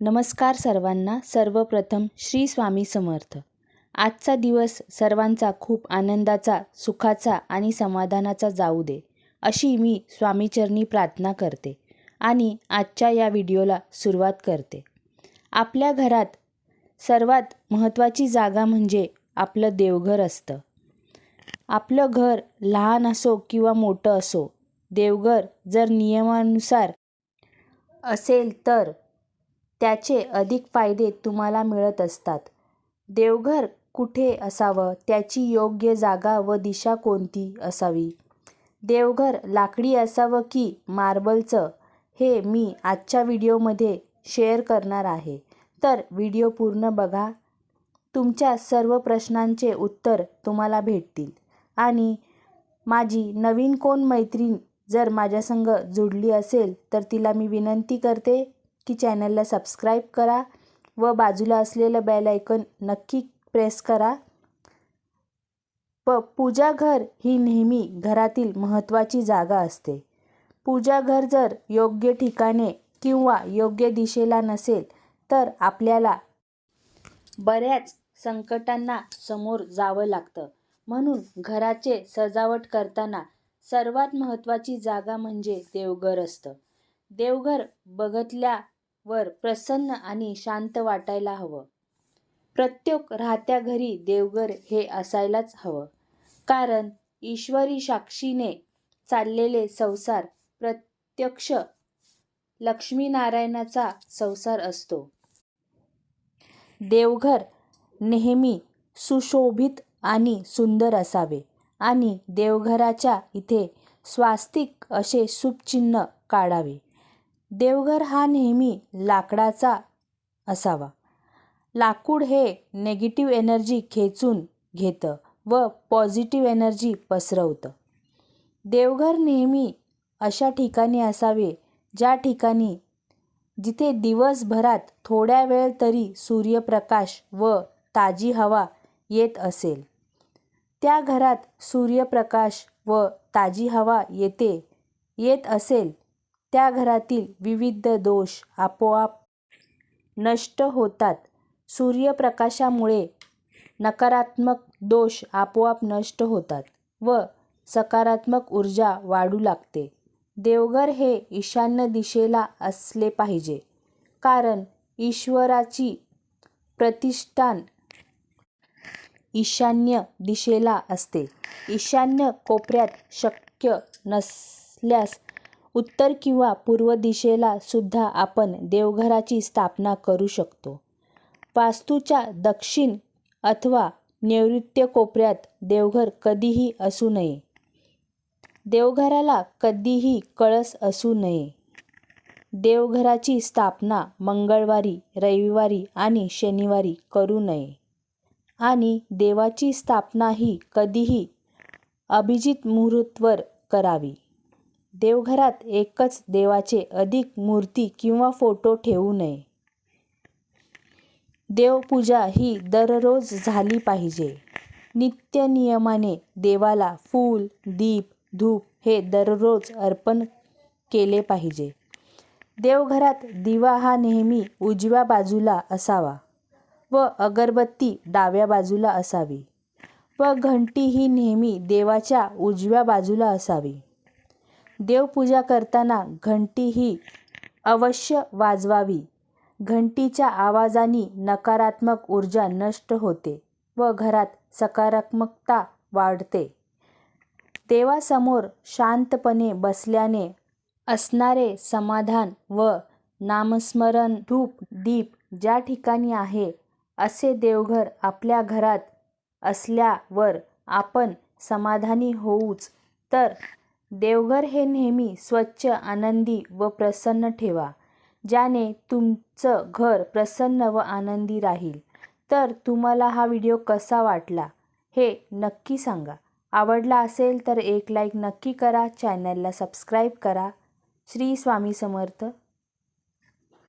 नमस्कार सर्वांना. सर्वप्रथम श्री स्वामी समर्थ. आजचा दिवस सर्वांचा खूप आनंदाचा सुखाचा आणि समाधानाचा जाऊ दे अशी मी स्वामीचरणी प्रार्थना करते आणि आजच्या या व्हिडिओला सुरुवात करते. आपल्या घरात सर्वात महत्त्वाची जागा म्हणजे आपलं देवघर असतं. आपलं घर लहान असो किंवा मोठं असो देवघर जर नियमानुसार असेल तर त्याचे अधिक फायदे तुम्हाला मिळत असतात. देवघर कुठे असावं? त्याची योग्य जागा व दिशा कोणती असावी? देवघर लाकडी असावं की मार्बलचं? हे मी आजच्या व्हिडिओमध्ये शेअर करणार आहे. तर व्हिडिओ पूर्ण बघा. तुमच्या सर्व प्रश्नांचे उत्तर तुम्हाला भेटतील. आणि माझी नवीन कोण मैत्रीण जर माझ्यासंग जुडली असेल तर तिला मी विनंती करते नक्की चॅनलला सबस्क्राईब करा व बाजूला असलेलं बेल आयकन नक्की प्रेस करा. प पूजाघर ही नेहमी घरातील महत्त्वाची जागा असते. पूजाघर जर योग्य ठिकाणे किंवा योग्य दिशेला नसेल तर आपल्याला बऱ्याच संकटांना समोर जावं लागतं. म्हणून घराचे सजावट करताना सर्वात महत्त्वाची जागा म्हणजे देवघर असतं. देवघर बघतल्या वर प्रसन्न आणि शांत वाटायला हवं. प्रत्येक राहत्या घरी देवघर हे असायलाच हवं. कारण ईश्वरी साक्षीने चाललेले संसार प्रत्यक्ष लक्ष्मीनारायणाचा संसार असतो. देवघर नेहमी सुशोभित आणि सुंदर असावे आणि देवघराच्या इथे स्वास्तिक असे शुभचिन्ह काढावे. देवघर हा नेहमी लाकडाचा असावा. लाकूड हे नेगेटिव्ह एनर्जी खेचून घेतं व पॉझिटिव्ह एनर्जी पसरवतं. देवघर नेहमी अशा ठिकाणी असावे ज्या ठिकाणी जिथे दिवसभरात थोड्या वेळ तरी सूर्यप्रकाश व ताजी हवा येत असेल. त्या घरात सूर्यप्रकाश व ताजी हवा येते येत असेल त्या घरातील विविध दोष आपोआप नष्ट होतात. सूर्यप्रकाशामुळे नकारात्मक दोष आपोआप नष्ट होतात व सकारात्मक ऊर्जा वाढू लागते. देवघर हे ईशान्य दिशेला असले पाहिजे कारण ईश्वराची प्रतिष्ठान ईशान्य दिशेला असते. ईशान्य कोपऱ्यात शक्य नसल्यास उत्तर किंवा पूर्व दिशेला सुद्धा आपण देवघराची स्थापना करू शकतो. वास्तूच्या दक्षिण अथवा नैऋत्य कोपऱ्यात देवघर कधीही असू नये. देवघराला कधीही कळस असू नये. देवघराची स्थापना मंगळवारी रविवारी आणि शनिवारी करू नये. आणि देवाची स्थापना ही कधीही अभिजित मुहूर्तवर करावी. देवघरात एकच देवाचे अधिक मूर्ती किंवा फोटो ठेवू नये. देवपूजा ही दररोज झाली पाहिजे. नित्य नियमाने देवाला फूल दीप धूप हे दररोज अर्पण केले पाहिजे. देवघरात दिवा हा नेहमी उजव्या बाजूला असावा व अगरबत्ती डाव्या बाजूला असावी व घंटी ही नेहमी देवाच्या उजव्या बाजूला असावी. देवपूजा करताना घंटी ही अवश्य वाजवावी. घंटीच्या आवाजाने नकारात्मक ऊर्जा नष्ट होते व घरात सकारात्मकता वाढते. देवासमोर शांतपणे बसल्याने असणारे समाधान व नामस्मरण धूप दीप ज्या ठिकाणी आहे असे देवघर आपल्या घरात असल्यावर आपण समाधानी होऊच. तर देवघर हे नेहमी स्वच्छ आनंदी व प्रसन्न ठेवा. ज्याने तुमचं घर प्रसन्न व आनंदी राहील. तर तुम्हाला हा व्हिडिओ कसा वाटला हे नक्की सांगा. आवडला असेल तर एक लाईक नक्की करा. चॅनलला सबस्क्राईब करा. श्री स्वामी समर्थ.